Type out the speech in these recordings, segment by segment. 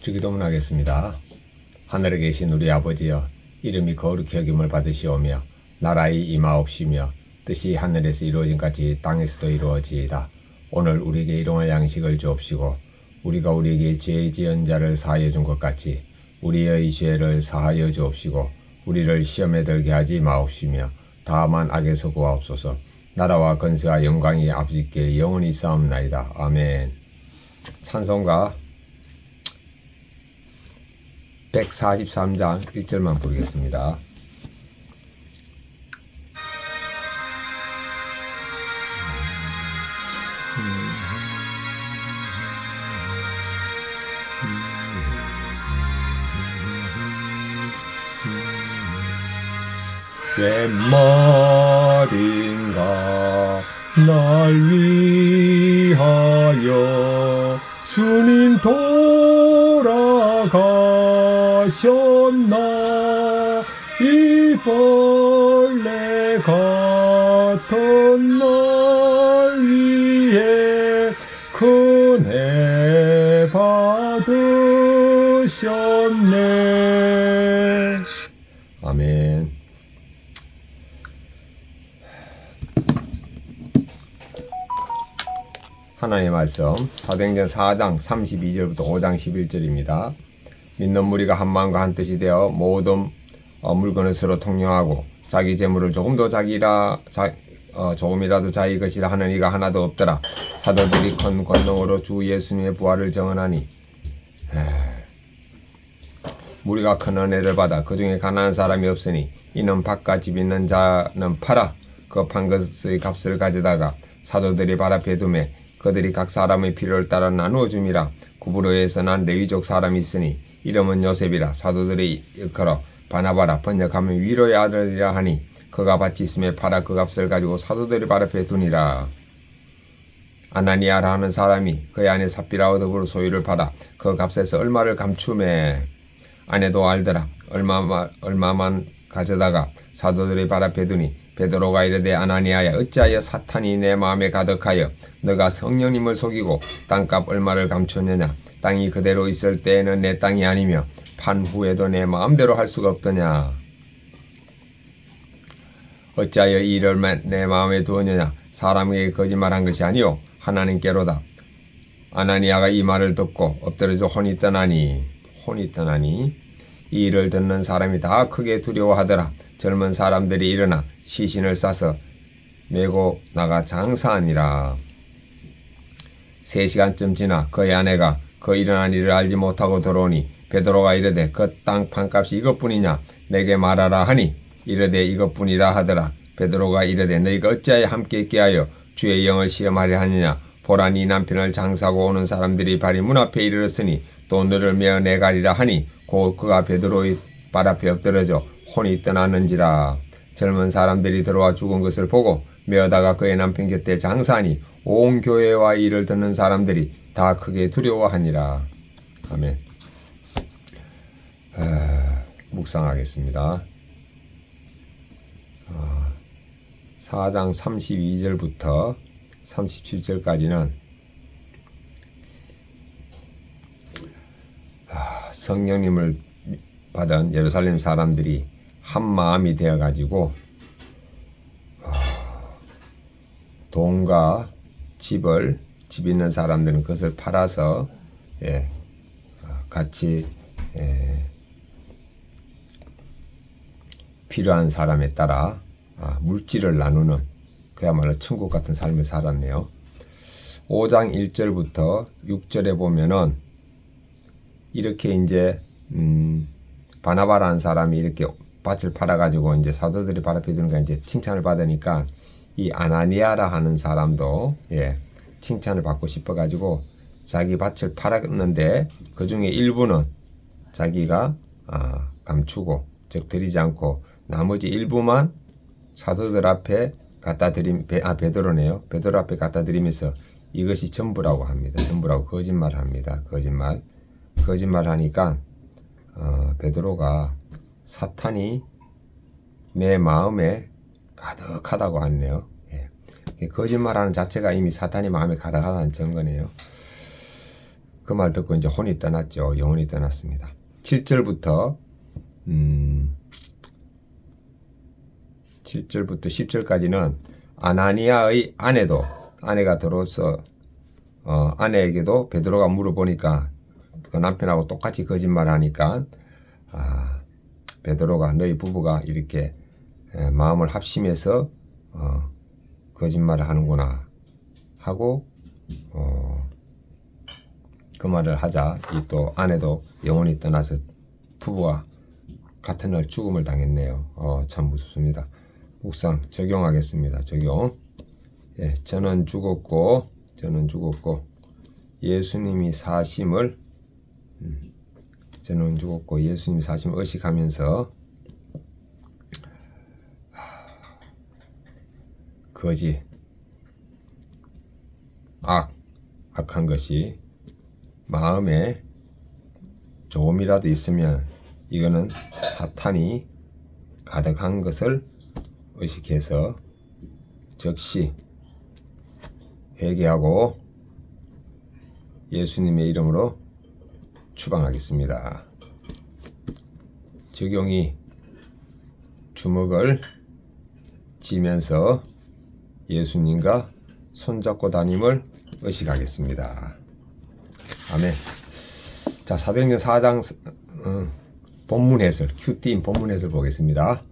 주기도문 하겠습니다. 하늘에 계신 우리 아버지여 이름이 거룩히 여김을 받으시오며 나라의 임하옵시며 뜻이 하늘에서 이루어진 같이 땅에서도 이루어지이다. 오늘 우리에게 일용할 양식을 주옵시고 우리가 우리에게 죄 지은 자를 사하여 준 것 같이 우리의 죄를 사하여 주옵시고 우리를 시험에 들게 하지 마옵시며 다만 악에서 구하옵소서 나라와 건세와 영광이 아버지께 영원히 싸움나이다. 아멘 찬송가 143장 1절만 부르겠습니다. 웬 말인가 날 위하여 벌레 같은 날 위해 큰애 받으셨네 아멘 하나님의 말씀 사도행전 4장 32절부터 5장 11절입니다. 믿는 무리가 한 마음과 한 뜻이 되어 모든 어, 물건을 서로 통용하고 자기 재물을 조금도 자기라 자, 어, 조금이라도 자기 것이라 하는 이가 하나도 없더라. 사도들이 큰 권능으로 주 예수님의 부활을 정언하니 에, 무리가 큰 은혜를 받아 그 중에 가난한 사람이 없으니 이는 밭과 집 있는 자는 팔아 그 판 것의 값을 가져다가 사도들이 발 앞에 두매 그들이 각 사람의 필요를 따라 나누어 줌이라 구브로에서 난 레위족 사람이 있으니 이름은 요셉이라 사도들이 일컬어 바나바라 번역하면 위로의 아들이라 하니 그가 밭이 있음에 팔아 그 값을 가지고 사도들이 발 앞에 두니라. 아나니아라 하는 사람이 그의 아내 삽비라와 더불어 소유를 팔아 그 값에서 얼마를 감추매. 아내도 알더라. 얼마만 얼마만 가져다가 사도들의 발 앞에 두니 베드로가 이르되 아나니아야 어찌하여 사탄이 내 마음에 가득하여 너가 성령님을 속이고 땅값 얼마를 감췄느냐? 땅이 그대로 있을 때에는 내 땅이 아니며 판 후에도 내 마음대로 할 수가 없더냐? 어찌하여 이 일을 내 마음에 두었느냐? 사람에게 거짓말한 것이 아니요 하나님께로다. 아나니아가 이 말을 듣고 엎드려져 혼이 떠나니 혼이 떠나니 이 일을 듣는 사람이 다 크게 두려워하더라. 젊은 사람들이 일어나 시신을 싸서 메고 나가 장사하니라. 세 시간쯤 지나 그의 아내가 그 일어난 일을 알지 못하고 들어오니 베드로가 이르되 그 땅 판값이 이것뿐이냐 내게 말하라 하니 이르되 이것뿐이라 하더라 베드로가 이르되 너희가 어찌하여 함께 있게 하여 주의 영을 시험하려 하느냐 보라 네 남편을 장사고 오는 사람들이 발이 문 앞에 이르렀으니 또 너를 메어 내가리라 하니 곧 그가 베드로의 발 앞에 엎드러져 혼이 떠나는지라 젊은 사람들이 들어와 죽은 것을 보고 메어다가 그의 남편 곁에 장사하니 온 교회와 이를 듣는 사람들이 다 크게 두려워하니라. 아멘. 아, 묵상하겠습니다. 아, 4장 32절부터 37절까지는 아, 성령님을 받은 예루살렘 사람들이 한 마음이 되어 가지고 돈과 집을 집 있는 사람들은 그것을 팔아서 예, 같이 예, 필요한 사람에 따라 아, 물질을 나누는 그야말로 천국 같은 삶을 살았네요. 5장 1절부터 6절에 보면은 이렇게 이제 음, 바나바라는 사람이 이렇게 밭을 팔아가지고 이제 사도들이 거 이제 칭찬을 받으니까 이 아나니아라 하는 사람도 예, 칭찬을 받고 싶어가지고 자기 밭을 팔았는데 그 중에 일부는 자기가 아, 감추고 즉 드리지 않고 나머지 일부만 사도들 앞에 갖다 드림 베, 아 베드로네요 베드로 앞에 갖다 드리면서 이것이 전부라고 합니다 전부라고 거짓말을 합니다 거짓말 거짓말 하니까 어, 베드로가 사탄이 내 마음에 가득하다고 하네요. 예. 거짓말하는 자체가 이미 사탄이 마음에 가득하다는 증거네요. 그 말 듣고 이제 혼이 떠났죠. 영혼이 떠났습니다. 7절부터 음 7절부터 10절까지는 아나니아의 아내도 아내가 들어서 어, 아내에게도 베드로가 물어보니까 그 남편하고 똑같이 거짓말하니까 아, 베드로가 너희 부부가 이렇게 에, 마음을 합심해서 어, 거짓말을 하는구나 하고 어, 그 말을 하자 이 또 아내도 영혼이 떠나서 부부가 같은 날 죽음을 당했네요. 어, 참 무섭습니다. 묵상 적용하겠습니다. 적용. 예, 저는 죽었고 저는 죽었고 예수님이 사심을 음, 저는 죽었고 예수님이 사심을 의식하면서 하, 거짓 악 악한 것이 마음에 조금이라도 있으면 이거는 사탄이 가득한 것을 의식해서 즉시 회개하고 예수님의 이름으로 추방하겠습니다. 적용이 주먹을 쥐면서 예수님과 손잡고 다님을 의식하겠습니다. 아멘. 자, 사도행전 4장 어, 본문 해설, 큐팀 본문 해설 보겠습니다.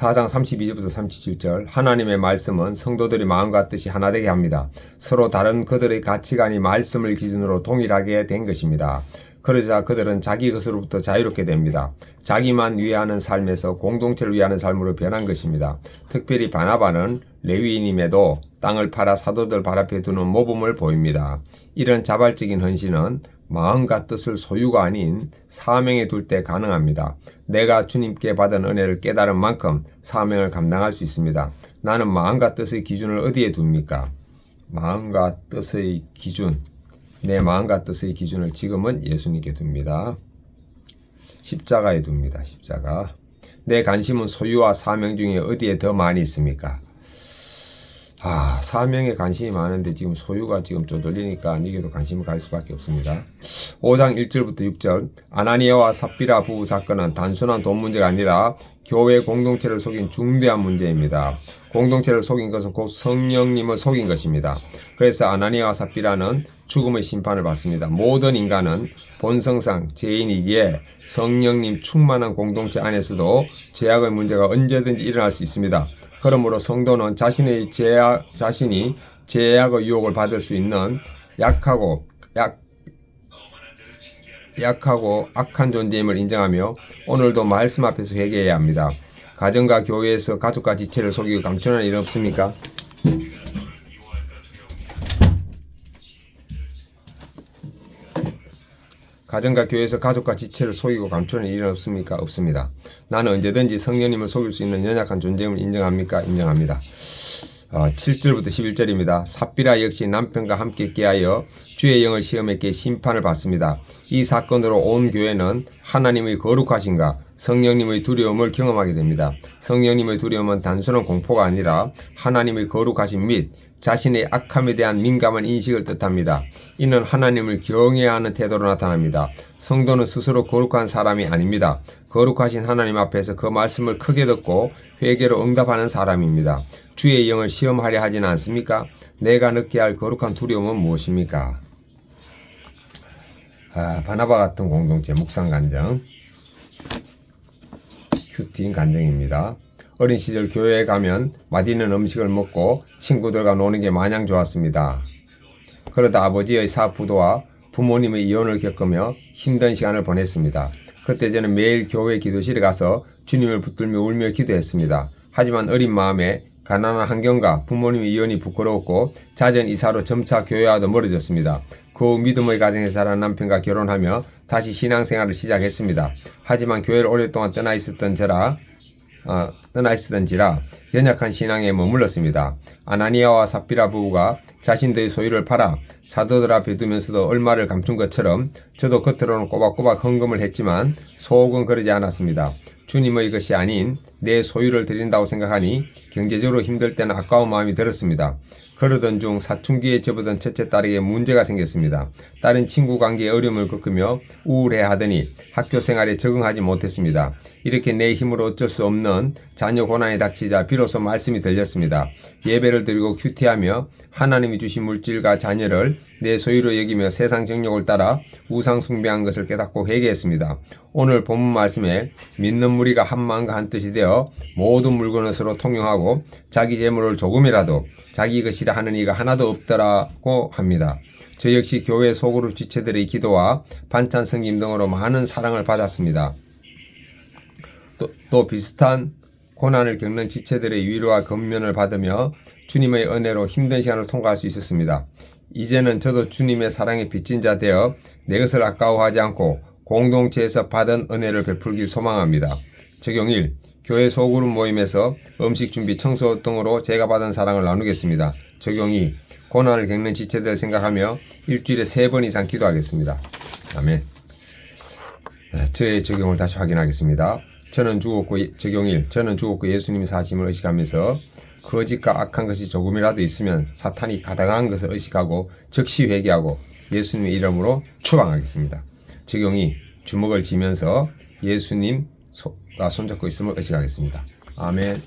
4장 32절부터 37절 하나님의 말씀은 성도들이 마음과 뜻이 하나 되게 합니다. 서로 다른 그들의 가치관이 말씀을 기준으로 동일하게 된 것입니다. 그러자 그들은 자기 것으로부터 자유롭게 됩니다. 자기만 위하는 삶에서 공동체를 위하는 삶으로 변한 것입니다. 특별히 바나바는 레위인임에도 땅을 팔아 사도들 발 앞에 두는 모범을 보입니다. 이런 자발적인 헌신은 마음과 뜻을 소유가 아닌 사명에 둘 때 가능합니다. 내가 주님께 받은 은혜를 깨달은 만큼 사명을 감당할 수 있습니다. 나는 마음과 뜻의 기준을 어디에 둡니까? 마음과 뜻의 기준, 내 마음과 뜻의 기준을 지금은 예수님께 둡니다. 십자가에 둡니다. 십자가. 내 관심은 소유와 사명 중에 어디에 더 많이 있습니까? 아, 사명에 관심이 많은데 지금 소유가 지금 쪼들리니까 이게도 관심을 가질 수밖에 없습니다. 5장 1절부터 6절 아나니아와 삽비라 부부 사건은 단순한 돈 문제가 아니라 교회 공동체를 속인 중대한 문제입니다. 공동체를 속인 것은 곧 성령님을 속인 것입니다. 그래서 아나니아와 삽비라는 죽음의 심판을 받습니다. 모든 인간은 본성상 죄인이기에 성령님 충만한 공동체 안에서도 죄악의 문제가 언제든지 일어날 수 있습니다. 그러므로 성도는 자신의 죄악, 자신이 죄악의 유혹을 받을 수 있는 약하고 약 약하고 악한 존재임을 인정하며 오늘도 말씀 앞에서 회개해야 합니다. 가정과 교회에서 가족과 지체를 속이고 감춰낸 일 없습니까? 가정과 교회에서 가족과 지체를 속이고 감추는 일은 없습니까? 없습니다. 나는 언제든지 성령님을 속일 수 있는 연약한 존재임을 인정합니까? 인정합니다. 어, 7절부터 11절입니다. 삽비라 역시 남편과 함께 깨하여 주의 영을 시험했기에 심판을 받습니다. 이 사건으로 온 교회는 하나님의 거룩하신가 성령님의 두려움을 경험하게 됩니다. 성령님의 두려움은 단순한 공포가 아니라 하나님의 거룩하신 및 자신의 악함에 대한 민감한 인식을 뜻합니다. 이는 하나님을 경외해야 하는 태도로 나타납니다. 성도는 스스로 거룩한 사람이 아닙니다. 거룩하신 하나님 앞에서 그 말씀을 크게 듣고 회개로 응답하는 사람입니다. 주의 영을 시험하려 하지는 않습니까? 내가 느껴야 할 거룩한 두려움은 무엇입니까? 아, 바나바 같은 공동체 묵상 간정 큐팅 간정입니다. 어린 시절 교회에 가면 맛있는 음식을 먹고 친구들과 노는 게 마냥 좋았습니다. 그러다 아버지의 사부도와 부모님의 이혼을 겪으며 힘든 시간을 보냈습니다. 그때 저는 매일 교회 기도실에 가서 주님을 붙들며 울며 기도했습니다. 하지만 어린 마음에 가난한 환경과 부모님의 이혼이 부끄러웠고 잦은 이사로 점차 교회와도 멀어졌습니다. 그 믿음의 가정에 자란 남편과 결혼하며 다시 신앙생활을 시작했습니다. 하지만 교회를 오랫동안 떠나 있었던 저라 어, 떠나 있었던지라 연약한 신앙에 머물렀습니다. 아나니아와 삽비라 부부가 자신들의 소유를 팔아 사도들 앞에 두면서도 얼마를 감춘 것처럼 저도 겉으로는 꼬박꼬박 헌금을 했지만 속은 그러지 않았습니다. 주님의 것이 아닌 내 소유를 드린다고 생각하니 경제적으로 힘들 때는 아까운 마음이 들었습니다. 그러던 중 사춘기에 접어든 첫째 딸에게 문제가 생겼습니다. 딸은 친구 관계에 어려움을 겪으며 우울해하더니 학교 생활에 적응하지 못했습니다. 이렇게 내 힘으로 어쩔 수 없는 자녀 고난이 닥치자 비로소 말씀이 들렸습니다. 예배를 드리고 큐티하며 하나님이 주신 물질과 자녀를 내 소유로 여기며 세상 정욕을 따라 우상 숭배한 것을 깨닫고 회개했습니다. 오늘 본문 말씀에 믿는 무리가 한 마음과 한 뜻이 되어 모든 물건을 서로 통용하고 자기 재물을 조금이라도 자기 것이라 하는 이가 하나도 없더라고 합니다. 저 역시 교회 소그룹 지체들의 기도와 반찬 성김 등으로 많은 사랑을 받았습니다. 또, 또 비슷한 고난을 겪는 지체들의 위로와 건면을 받으며 주님의 은혜로 힘든 시간을 통과할 수 있었습니다. 이제는 저도 주님의 사랑에 빚진 자 되어 내 것을 아까워하지 않고 공동체에서 받은 은혜를 베풀길 소망합니다. 적용 1. 교회 소그룹 모임에서 음식 준비, 청소 등으로 제가 받은 사랑을 나누겠습니다. 적용 2. 고난을 겪는 지체들을 생각하며 일주일에 세 번 이상 기도하겠습니다. 아멘. 네, 저의 적용을 다시 확인하겠습니다. 저는 죽었고 예- 적용 1. 저는 죽었고 예수님이 사심을 의식하면서 거짓과 악한 것이 조금이라도 있으면 사탄이 가당한 것을 의식하고 즉시 회개하고 예수님의 이름으로 추방하겠습니다. 적용 2. 주먹을 쥐면서 예수님 가 손잡고 있음을 의식하겠습니다. 아멘.